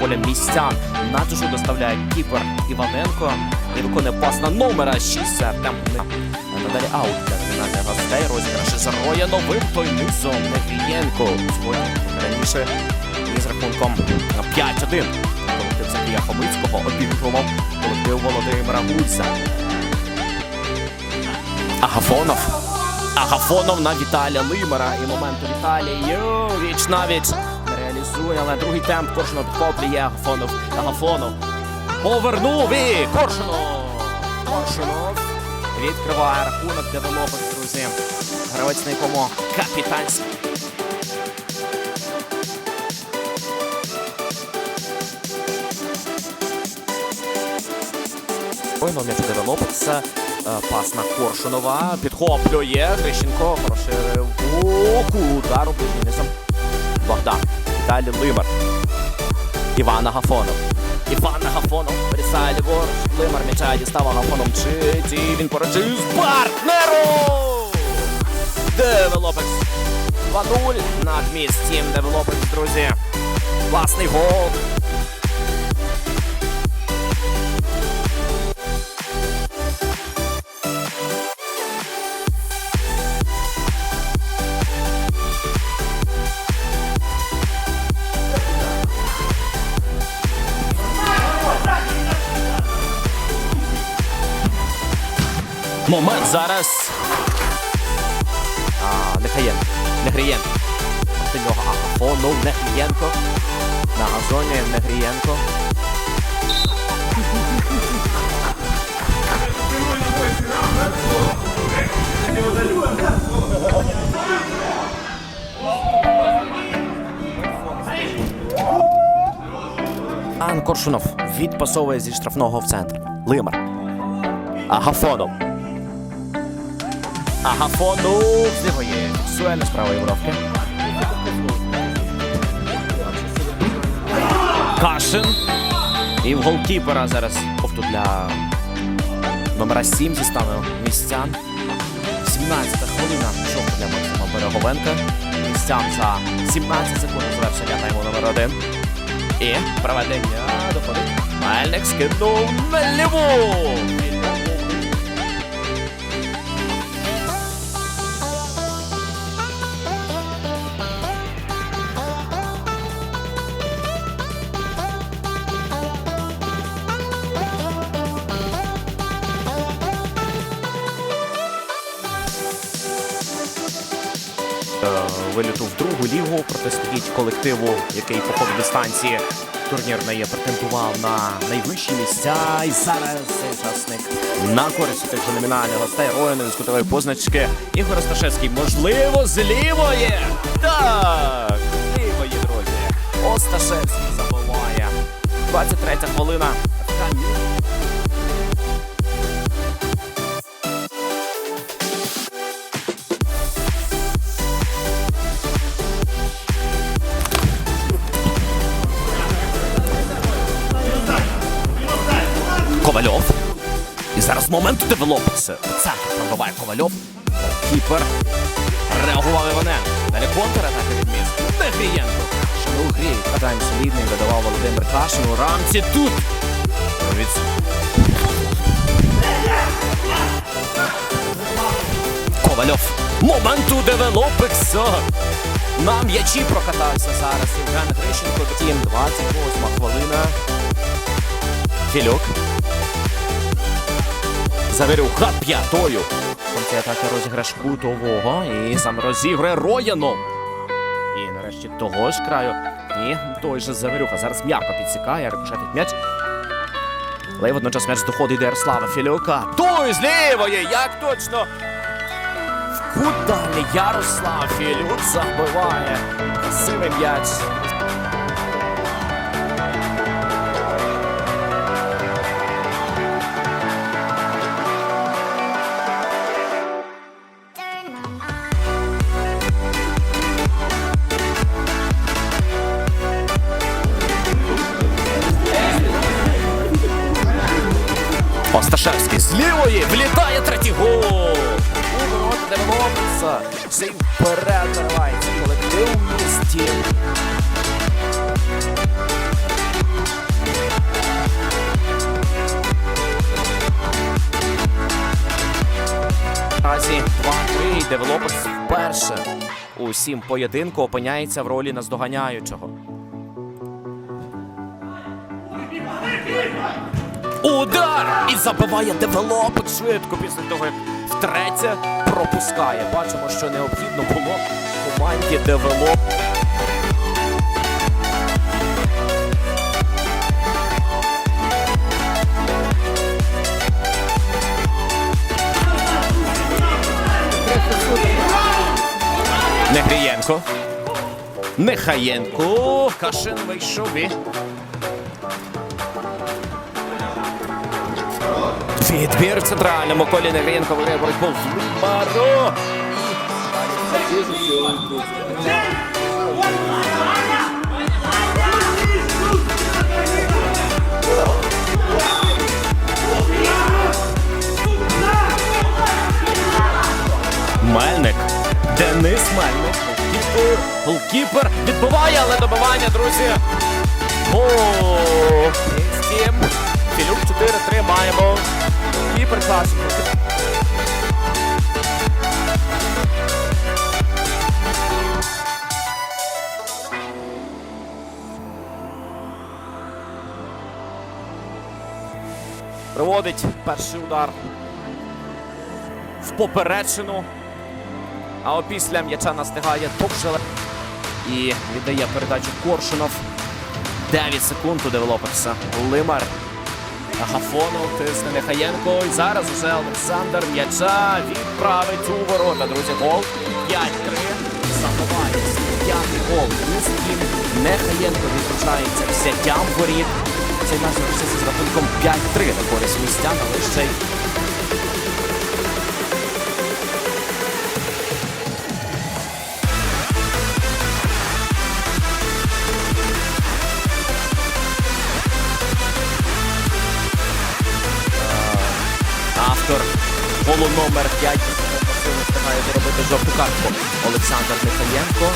поля містян. На доставляє кіпер Іваненко і виконує пас на номера 6. Це Артем. Надалі аут для кримінальних гостей. Розіграші зароє новим той низом. Сьогодні раніше із рахунком 5-1. Колектив Сергія Хомицького обігрував колектив Володимира Гульця. Агафонов. Агафонов на Віталія Лимера. І момент у Віталії. Віч навіть не але другий темп Коршунов підхоплює Агафонов. Агафонов. Повернув і Коршунов. Коршунов відкриває рахунок для Волопець, друзі. Гравець на якому капітанський. Ой, ну м'яч девелопиться. Пас на Коршунова. Підхоплює. Грищенко. Хороший ривок. Удар у. Богдан. Далі Лимар. Іван Агафонов. Іван Агафонов. Вирісає ліворуч. Лимар м'яча дістав Агафоном. Читі. Він поручив партнеру. Девелопекс. 2-0 над місцем Девелопекс, друзі. Власний гол. Момент зараз. А, Нехаєнко. Негрієнко. До нього Агафонов, Нехрієнко. На газоні Негрієнко. Ан Коршунов відпасовує зі штрафного в центр. Лимар. Агафонов. З лівої. Фіксує з правої бровки. Кашин. І в голкіпера зараз кофту для номера 7 зіставив містян. 17 хвилина шоку для Максима Береговенка. Містян за 17 секунд завершення тайму номер 1. І проведення доходить. Мельник скинув на ліву. Виліту в другу лігу протистоїть колективу, який по ходу дистанції турнірної претендував на найвищі місця. І зараз цей учасник на користь тих же номінальних гостей Рояни з кутової позначки. Ігор Осташевський, можливо, з лівої. Так, з лівої, друзі. Осташевський забиває. 23 хвилина. Зараз момент девелопиться. Центр пробиває Ковальов. Кіпер. Реагував Іваненко. Далі контратака від міста. Нехрієнко. Шанул грій. Катаєм солідний видавав Володимир Кашин у рамці. Тут. Ковальов. Момент у девелопекса. На м'ячі прокатався зараз Євген Грищенко. Втім, 28 хвилина. Філюк. Завірюха п'ятою. В кінці атаки розіграш кутового. І сам розігрує Роянов. І нарешті того ж краю. І той же Завірюха. Зараз м'яко підсікає, рикошетить м'яч. Але й водночас м'яч доходить до Ярослава Філюка. Той з лівої, як точно. В далі Ярослав Філюк забиває. Красивий м'яч. Лобашевський з лівої влітає третій гол. У ворота Девелоперса. Сейв вперед наривається колектив у місті. Разі 2-3. Девелоперс вперше усім поєдинку опиняється в ролі наздоганяючого. Удар! І забиває девелопер швидко після того, як втретє пропускає. Бачимо, що необхідно було команді девелоп. Негрієнко. Нехаєнко. Кашин вийшов і Відбір в центральному колі Негрієнко виграє боротьбу з Лимаро. Мельник. Денис Мельник. Голкіпер. Відбиває, але добивання, друзі. О, 4-3 маємо. І прекрасно. Приводить перший удар в поперечину. А опісля м'яча настигає Топшеле і віддає передачу Коршунов. 9 секунд у девелоперса. Лимар. Агафонов тисне Нехаєнко. І зараз уже Олександр м'яча відправить у ворота. Друзі, гол. 5-3. Заховається. п'ятий гол. Мінський. Нехаєнко відручається взяттям воріт. Цей наш з рахунком 5-3 на користь містян, але ще й голу номер 5 встигає заробити жовту картку. Олександр Михаєнко.